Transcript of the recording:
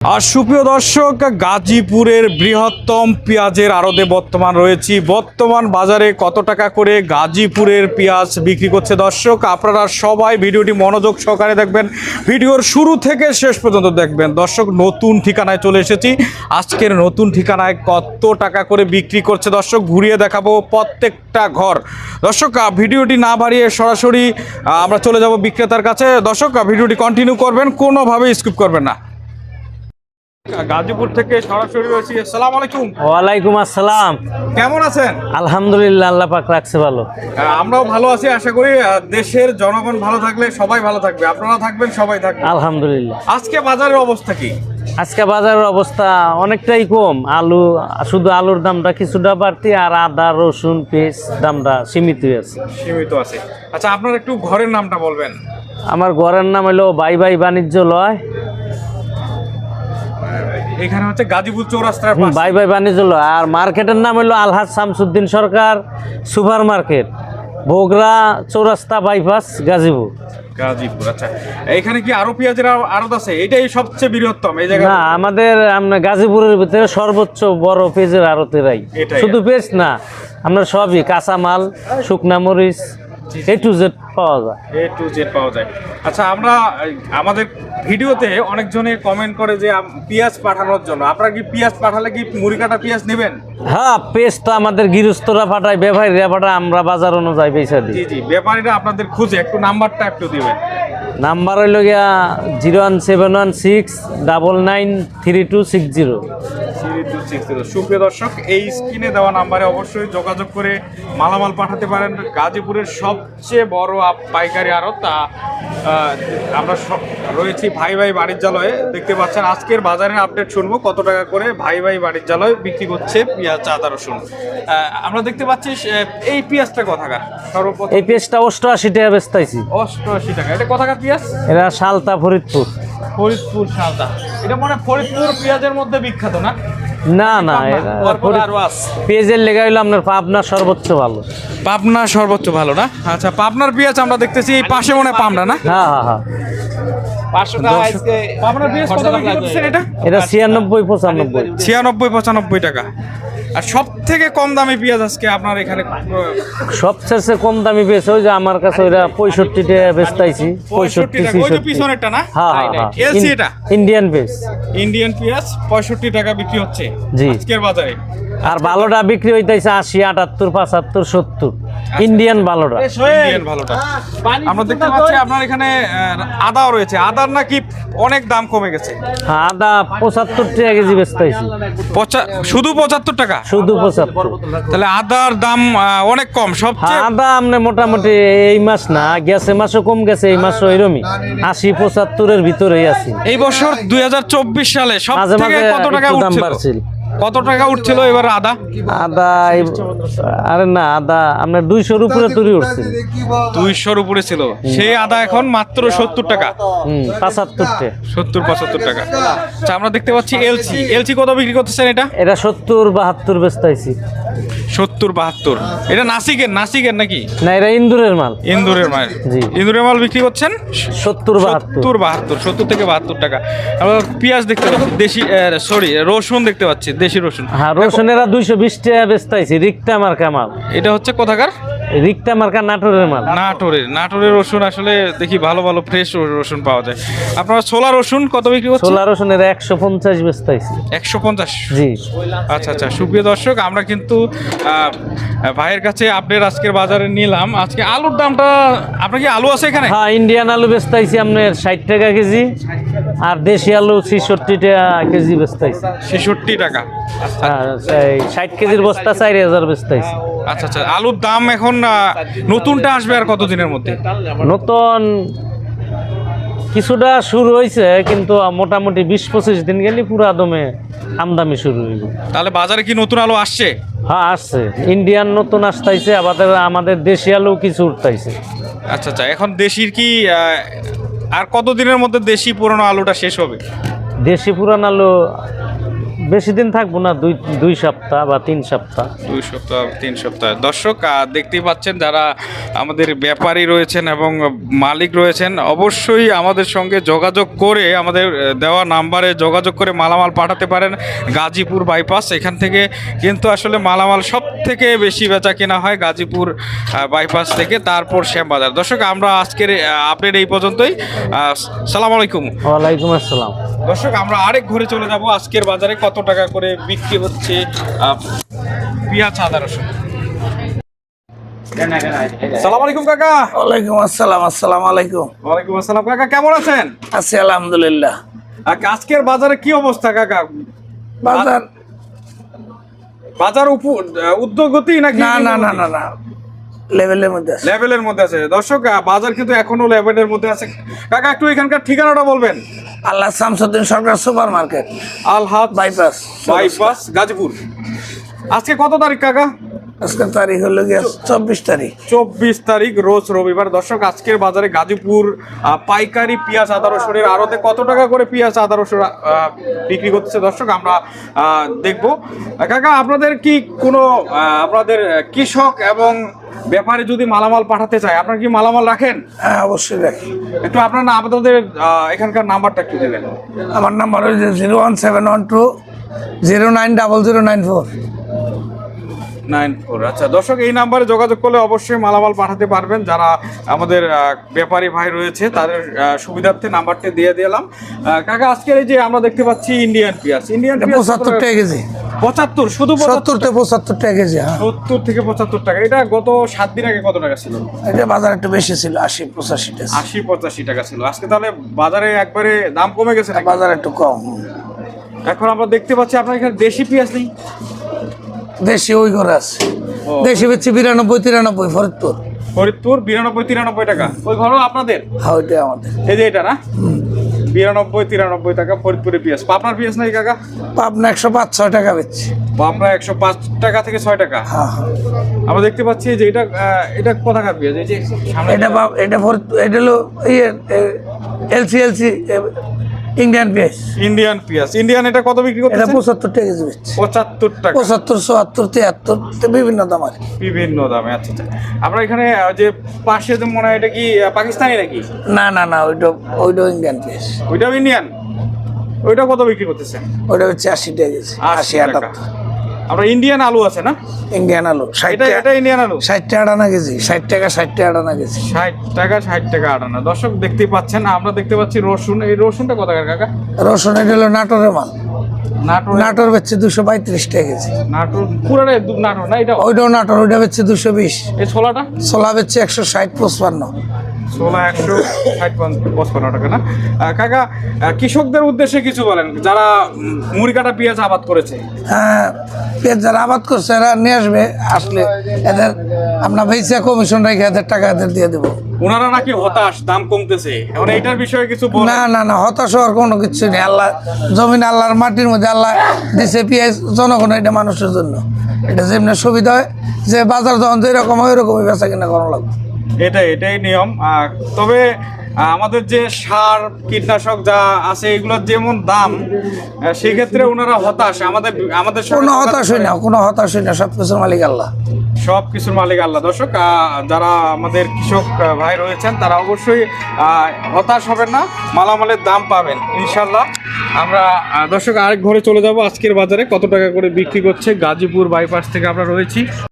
আর সুপ্রিয় দর্শক, গাজীপুরের বৃহত্তম পেঁয়াজের আড়তে বর্তমান রয়েছি। বর্তমান বাজারে কত টাকা করে গাজীপুরের পেঁয়াজ বিক্রি করছে দর্শক? আপনারা সবাই ভিডিওটি মনোযোগ সহকারে দেখবেন। ভিডিওর শুরু থেকে শেষ পর্যন্ত দেখবেন। দর্শক, নতুন ঠিকানায় চলে এসেছি। আজকের নতুন ঠিকানায় কত টাকা করে বিক্রি করছে দর্শক? ঘুরিয়ে দেখাবো প্রত্যেকটা ঘর। দর্শক ভিডিওটি না বাড়িয়ে সরাসরি আমরা চলে যাব বিক্রেতার কাছে। দর্শক ভিডিওটি কন্টিনিউ করবেন কোনোভাবে স্কিপ করবেন না। গাজীপুর থেকে সরাসরি রয়েছি। আসসালামু আলাইকুম। ওয়ালাইকুম আসসালাম। কেমন আছেন? আলহামদুলিল্লাহ আল্লাহ পাক রাখছে ভালো। আমরাও ভালো আছি আশা করি দেশের জনগণ ভালো থাকলে সবাই ভালো থাকবে। আপনারা থাকবেন সবাই থাকবে আলহামদুলিল্লাহ। আজকে বাজারের অবস্থা কি? আজকে বাজারের অবস্থা অনেকটাই কম। আলু শুধু আলুর দামটা কিছুটা বাড়তি আর আদা রসুন পেঁয়াজ দামটা সীমিত আছে। সীমিত আছে। আচ্ছা আপনার একটু ঘরের নামটা বলবেন। আমার ঘরের নাম হলো বাই বাই বাণিজ্য লয়। এখানে হচ্ছে গাজীপুর চৌরাস্তার। বাই বাই বাণিজ্য আর মার্কেটের নাম হলো Alhaj Shamsuddin Sarkar super market Bogura Chowrasta bypass Gazipur. Gazipur আচ্ছা। এখানে কি আরও পেঁয়াজের আড়- আড়ত আছে? এটাই সবচেয়ে বৃহত্তম এই জায়গায় না আমাদের আমরা গাজীপুরের ভিতরে সর্বোচ্চ বড় পেজের আড়তেরাই। শুধু পেজ না আমরা সবই কাঁচামাল শুকনা মরিচ এ টু জেড পাওয়া যায়। এ টু জেড পাওয়া যায়। আচ্ছা আমরা আমাদের ভিডিওতে অনেকজনে কমেন্ট করে যে পেঁয়াজ পাঠানোর জন্য। আপনারা কি পেঁয়াজ পাঠালে কি মুড়ি কাটা পেঁয়াজ নেবেন? হ্যাঁ পেজ তো আমাদের গৃহস্থরা পাঠায় ব্যবসায়ীরা পাঠায় আমরা বাজার অনুযায়ী পয়সা দিই। জি জি ব্যাপারীরা আপনাদের খুঁজে একটু নাম্বারটা একটু দিবেন। নাম্বার হইল গিয়া zero one seven one six double nine three two six zero. Three two সুপ্রিয় দর্শক এই স্ক্রিনে দেওয়া নাম্বারে অবশ্যই যোগাযোগ করে মালামাল পাঠাতে পারেন গাজীপুরের সবচেয়ে বড় পাইকারি আড়ত তা আমরা রয়েছি ভাই ভাই বাণিজ্যালয়ে দেখতে পাচ্ছেন আজকের বাজারের আপডেট শুনব কত টাকা করে ভাই ভাই বাণিজ্যালয় বিক্রি করছে পেঁয়াজ আদা রসুন আমরা দেখতে পাচ্ছি এই পেঁয়াজটা কথাকার সর্বপ্রথম এই পেজটা অষ্টআশি টাকা বেচতাইছি অষ্টআশি টাকা এটা কথাকার পেঁয়াজ এরা সালতা ফরিদপুর ফরিদপুর সালদা এটা মনে হয় ফরিদপুর পেঁয়াজের মধ্যে বিখ্যাত না না না পেঁয়াজের লেগা হইল আপনার পাবনা সর্বোচ্চ ভালো। পাবনা সর্বোচ্চ ভালো না? আচ্ছা পাবনার পেঁয়াজ আমরা দেখতেছি এই পাশে মনে হয় পাবনা না? হ্যাঁ হ্যাঁ হ্যাঁ। এটা ছিয়ানব্বই পঁচানব্বই। ছিয়ানব্বই পঁচানব্বই টাকা। আর সব থেকে কম দামি পেঁয়াজ আজকে আপনার এখানে সবচেয়ে কম দামি পেয়েছে ওই যে আমার কাছে ওইটা পঁয়ষট্টি টাকা বেচতাইছি পঁয়ষট্টি পঁয়ষট্টি টাকা ওই পিছনেরটা না হ্যাঁ হ্যাঁ হ্যাঁ এটা? ইন্ডিয়ান পেঁয়াজ ইন্ডিয়ান পেঁয়াজ পঁয়ষট্টি টাকা বিক্রি হচ্ছে জি। আজকের বাজারে আর ভালোটা বিক্রি হইতেছে আশি আটাত্তর পঁচাত্তর সত্তর। ইন্ডিয়ান ভালোটা ইন্ডিয়ান ভালোটা আমরা দেখতে পাচ্ছি আপনার এখানে আদাও রয়েছে। আদার নাকি অনেক দাম কমে গেছে। হ্যাঁ, আদা পঁচাত্তর টাকা কেজি বেচতেছি। শুধু পঁচাত্তর টাকা? শুধু পঁচাত্তর। তাহলে আদার দাম অনেক কম। হ্যাঁ সবচেয়ে আদা আপনি মোটামুটি এই মাস না গেছে মাসও কম গেছে এই মাসও এরমই। আশি পঁচাত্তরের ভিতরেই আছি। এই বছর দুই হাজার চব্বিশ সালে সব মাঝে থেকে মাঝে কত টাকা দাম বাড়ছিল। কত টাকা উঠছিল এবার আদা? আদা আরে না আদা আপনার দুইশোর উপরে তৈরি উঠছিল দুইশোর উপরে ছিল। সেই আদা এখন মাত্র সত্তর টাকা। পঁচাত্তর সত্তর পঁচাত্তর টাকা। আচ্ছা আমরা দেখতে পাচ্ছি এলসি এলসি কত বিক্রি করতেছেন এটা? এটা সত্তর বাহাত্তর বেচতেছি সত্তর বাহাত্তর। এটা নাসিকের নাসিকের নাকি? না এটা ইন্দুরের মাল। ইন্দুরের মাল। জি। ইন্দুরের মাল বিক্রি করছেন? সত্তর বাহাত্তর। সত্তর বাহাত্তর সত্তর থেকে বাহাত্তর টাকা। আবার পেঁয়াজ দেখতে পাচ্ছি দেশি সরি রসুন দেখতে পাচ্ছি দেশি রসুন। হ্যাঁ রসুন এরা দুইশো বিশ টাকা বেস্তাইছি রিক্তা মার্কা মাল। এটা হচ্ছে কোথাকার? রিক্তা মার্কা নাটোরের মাল। নাটোরের নাটোরের রসুন আসলে দেখি ভালো ভালো ফ্রেশ রসুন পাওয়া যায়। আপনার ছোলা রসুন কত বিক্রি করছে ছোলা রসুনের একশো পঞ্চাশ বেচতেছি একশো পঞ্চাশ? জি। আচ্ছা আচ্ছা সুপ্রিয় দর্শক আমরা কিন্তু ভাইয়ের কাছে আপডেট আজকের বাজারে নিলাম। আজকে আলুর দামটা আপনার কি আলু আছে এখানে? হ্যাঁ ইন্ডিয়ান আলু বেচতেছি আপনার ষাট টাকা কেজি। আর দেশি আলু ছিষট্টি টাকা কেজি বেচতেছি ছেষট্টি টাকা। ষাট কেজির বস্তা চার হাজার বেচতেছি আচ্ছা আচ্ছা। আলুর দাম এখন নতুনটা আসবে আর কতদিনের মধ্যে? নতুন কিছুটা শুরু হয়েছে কিন্তু মোটামুটি বিশ পঁচিশ দিন গেলে পুরো আদমে আমদামি শুরু হইব। তাহলে বাজারে কি নতুন আলু আসছে? হ্যাঁ আসছে। ইন্ডিয়ান নতুন আসতেছে আমাদের আমাদের দেশি আলু কিছু উঠতেছে আচ্ছা আচ্ছা। এখন দেশির কি আর কতদিনের মধ্যে দেশি পুরনো আলুটা শেষ হবে? দেশি পুরান আলু বেশি দিন থাকব না দুই দুই সপ্তাহ বা তিন সপ্তাহ। দুই সপ্তাহ তিন সপ্তাহ। দর্শক দেখতেই পাচ্ছেন যারা আমাদের ব্যাপারী রয়েছেন এবং মালিক রয়েছেন অবশ্যই আমাদের সঙ্গে যোগাযোগ করে আমাদের দেওয়া নাম্বারে যোগাযোগ করে মালামাল পাঠাতে পারেন। গাজীপুর বাইপাস এখান থেকে কিন্তু আসলে মালামাল সব থেকে বেশি বেচা কেনা হয় গাজীপুর বাইপাস থেকে তারপর শ্যামবাজার। দর্শক আমরা আজকের আপডেট এই পর্যন্তই। সালাম আলাইকুম। ওয়ালাইকুম আসসালাম। দর্শক আমরা আরেক ঘুরে চলে যাব আজকের বাজারে কত টাকা করে বিক্রি হচ্ছে পেঁয়াজ আদা রসুন। সালাম আলাইকুম কাকা। ওয়ালাইকুম আসসালাম আসসালাম আলাইকুম। ওয়ালাইকুম আসসালাম কাকা কেমন আছেন? আছি আলহামদুলিল্লাহ। আহ, আজকের বাজারে কি অবস্থা কাকা? বাজার বাজার উদ্যোগতি নাকি না না না না না। লেভেলের মধ্যে আছে। লেভেলের মধ্যে আছে। দর্শক বাজার কিন্তু এখনও লেভেলের মধ্যে আছে। কাকা একটু এখানকার ঠিকানাটা বলবেন? আল্লাহ শামসুদ্দিন সরকার সুপার মার্কেট আলহাদ বাইপাস বাইপাস গাজীপুর। আজকে কত তারিখ কাকা? আজকের তারিখ হলো গিয়ে চব্বিশ তারিখ। চব্বিশ তারিখ রোজ রবিবার। দর্শক আজকের বাজারে গাজীপুর পাইকারি পেঁয়াজ আদা রসুনের আড়তে কত টাকা করে পেঁয়াজ আদা রসুন বিক্রি করতেছে দর্শক? আমরা দেখব। কাকা আপনাদের কি কোনো আপনাদের কৃষক এবং ব্যাপারে যদি মালামাল পাঠাতে চাই আপনার কি মালামাল রাখেন? হ্যাঁ অবশ্যই রাখি। একটু আপনার না আপনাদের এখানকার নাম্বারটা একটু দেবেন। আমার নাম্বার হচ্ছে zero one seven one two zero nine double zero nine four. Nine four. আচ্ছা দর্শক এই নাম্বারে যোগাযোগ করলে অবশ্যই মালামাল পাঠাতে পারবেন। যারা আমাদের ব্যাপারী ভাই রয়েছে তাদের সুবিধার্থে নাম্বারটি দিয়ে দিলাম। কাকা আজকের এই যে আমরা দেখতে পাচ্ছি ইন্ডিয়ান পেঁয়াজ ইন্ডিয়ান পঁচাত্তর টাকা কেজি। পঁচাত্তর শুধু সত্তর থেকে পঁচাত্তর টাকা কেজি হ্যাঁ। সত্তর থেকে পঁচাত্তর টাকা। এটা গত সাত দিন আগে কত টাকা ছিল? এটা বাজার একটু বেশি ছিল আশি পঁচাশি টাকা। আশি পঁচাশি টাকা ছিল। আজকে তাহলে বাজারে একবারে দাম কমে গেছে? বাজার একটু কম। এখন আমরা দেখতে পাচ্ছি আপনার এখানে দেশি পেঁয়াজ নেই? দেশি ওই করে আছে। দেশি বেচছি বিরানব্বই তিরানব্বই ফরিদপুর। ফরিদপুর বিরানব্বই তিরানব্বই টাকা। ওই ঘরও আপনাদের? হ্যাঁ ওইটাই আমাদের। এই যে এটা না? বিরানব্বই তিরানব্বই টাকা ফরিদপুরে পেঁয়াজ পাবনার পেঁয়াজ নাই কাকা? পাবনা একশো পাঁচ ছয় টাকা বেচছি। পাবনা একশো পাঁচ টাকা থেকে ছয় টাকা? হ্যাঁ হ্যাঁ। আমরা দেখতে পাচ্ছি যে এটা এটা কোথাকার পেঁয়াজ এই যে এটা এটা ফরিদপুর এটা হলো ইয়ে এলসি এলসি ইন্ডিয়ান পেঁয়াজ ইন্ডিয়ান পেঁয়াজ ইন্ডিয়ান এটা কত বিক্রি এটা করতেছে? পঁচাত্তর টাকা কেজি বেচছি। পঁচাত্তর টাকা। পঁচাত্তর চুয়াত্তর তিয়াত্তর তো বিভিন্ন দাম আর বিভিন্ন দামে আচ্ছা আচ্ছা। আমরা এখানে যে পাশে যে মনে হয় এটা কি পাকিস্তানি নাকি? না না না ওইটা ওইটা ইন্ডিয়ান পেঁয়াজ ওইটাও ইন্ডিয়ান ওইটা কত বিক্রি করতেছে? ওইটা হচ্ছে আশি টাকা কেজি আশি আশি টাকা। আমরা ইন্ডিয়ান আলু আছে না? ইন্ডিয়ান আলু এটা এটা ইন্ডিয়ান আলু? ষাট টাকা আটানা কেজি ষাট টাকা ষাট টাকা আটানা কেজি। ষাট টাকা ষাট টাকা আটানা দর্শক দেখতেই পাচ্ছেন আমরা দেখতে পাচ্ছি রসুন। এই রসুনটা কত কাকা? রসুন এটা হলো নাটোরের মাল। নাটোর নাটোর বেচছে দুশো পঁয়ত্রিশ টাকা কেজি। নাটোর পুরাটাই নাটোর না? এটা ওইটাও নাটোর ওইটা বেচছে দুশো বিশ। এই ছোলাটা? ছোলা বেচছে একশো ষাট পঁচপান্ন। ছোলা একশো ষাট টাকা না? কাকা কৃষকদের উদ্দেশ্যে কিছু বলেন। যারা পেঁয়াজ আবাদ করেছে। হ্যাঁ পেঁয়াজ যারা আবাদ করছে এরা নিয়ে আসবে। আসলে এদের আমরা কমিশন রেখে এদের টাকা এদের দিয়ে দেবো। ওনারা নাকি হতাশ দাম কমতেছে। এখন এইটার বিষয়ে কিছু না না না হতাশ হওয়ার কোনো কিছু নেই। আল্লাহ জমিন আল্লাহর মাটির মধ্যে আল্লাহ দিছে পেঁয়াজ। জনগণ এটা মানুষের জন্য। এটা যেমনি সুবিধা হয় যে বাজার যখন যেরকম হয় ওরকমই বেচা কিনা করা লাগবে। এটাই এটাই নিয়ম। তবে আমাদের যে সার কীটনাশক যা আছে এগুলোর যেমন দাম সেক্ষেত্রে ওনারা হতাশ। আমাদের আমাদের কোনো হতাশ হয় না কোনো হতাশ হয় না সব কিছুর মালিক আল্লাহ। সব কিছুর মালিক আল্লাহ। দর্শক যারা আমাদের কৃষক ভাই রয়েছেন তারা অবশ্যই হতাশ হবেন না মালামালের দাম পাবেন ইনশাল্লাহ আমরা দর্শক আরেক ঘরে চলে যাব। আজকের বাজারে কত টাকা করে বিক্রি করছে গাজীপুর বাইপাস থেকে আমরা রয়েছি।